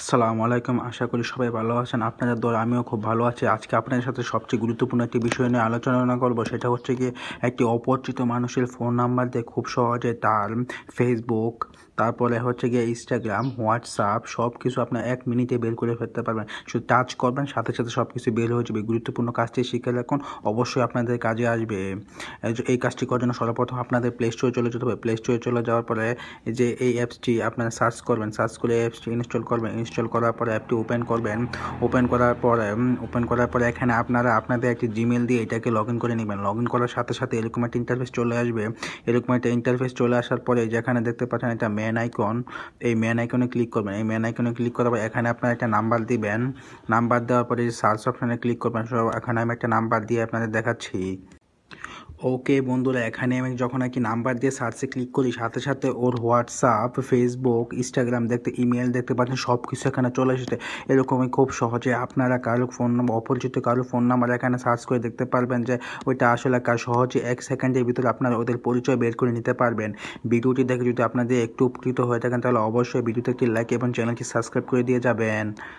আসসালামু আলাইকুম। আশা করি সবাই ভালো আছেন। আপনাদের দল আমিও খুব ভালো আছি। আজকে আপনাদের সাথে সবচেয়ে গুরুত্বপূর্ণ একটি বিষয় নিয়ে আলোচনা করব। সেটা হচ্ছে কি একটি অপরিচিত মানুষের ফোন নাম্বার দিয়ে খুব সহজে তার ফেসবুক তারপরে হচ্ছে গিয়ে ইনস্টাগ্রাম হোয়াটসঅ্যাপ সব কিছু আপনার এক মিনিটে বের করে ফেলতে পারবেন। শুধু টাচ করবেন, সাথে সাথে সব কিছু বের হয়ে যাবে। গুরুত্বপূর্ণ কাজটি শিখে রাখুন। অবশ্যই আপনাদের কাজে আসবে। এই কাজটি করার জন্য সর্বপ্রথম আপনাদের প্লে স্টোরে চলে যেতে হবে। প্লে স্টোরে চলে যাওয়ার পরে যে, এই অ্যাপসটি আপনারা সার্চ করবেন। সার্চ করে অ্যাপসটি ইনস্টল করবেন। ইনস্টল করার পরে অ্যাপটি ওপেন করবেন। ওপেন করার পরে ওপেন করার পরে এখানে আপনারা, আপনাদের একটি জিমেল দিয়ে এটাকে লগ করে নেবেন। লগ করার সাথে সাথে এরকম একটা ইন্টারফেস চলে আসবে। এরকম একটা ইন্টারফেস চলে আসার পরে যেখানে দেখতে পাচ্ছেন এটা ম্যান আইকন এই ম্যান আইকনে ক্লিক করবেন। এই ম্যান আইকনে ক্লিক করার পর এখানে আপনার একটা নাম্বার দিবেন। নাম্বার দেওয়ার পরে সার্চ অপশানে ক্লিক করবেন। সব এখানে আমি একটা নাম্বার দিয়ে আপনাদের দেখাচ্ছি। ওকে বন্ধুরা, এখানে আমি যখন আর কি নাম্বার দিয়ে সার্চে ক্লিক করি, সাথে সাথে ওর হোয়াটসঅ্যাপ ফেসবুক ইনস্টাগ্রাম দেখতে ইমেল দেখতে পাচ্ছেন সব কিছু এখানে চলে এসেছে। এরকমই খুব সহজে আপনারা কারও ফোন নম্বর অপরিচিত কারও ফোন নাম্বার এখানে সার্চ করে দেখতে পারবেন যে, ওইটা আসলে কার সহজে এক সেকেন্ডের ভিতরে আপনারা ওদের পরিচয় বের করে নিতে পারবেন। ভিডিওটি দেখে যদি আপনাদের একটু উপকৃত হয়ে থাকেন, তাহলে অবশ্যই ভিডিওতে একটি লাইক এবং চ্যানেলটি সাবস্ক্রাইব করে দিয়ে যাবেন।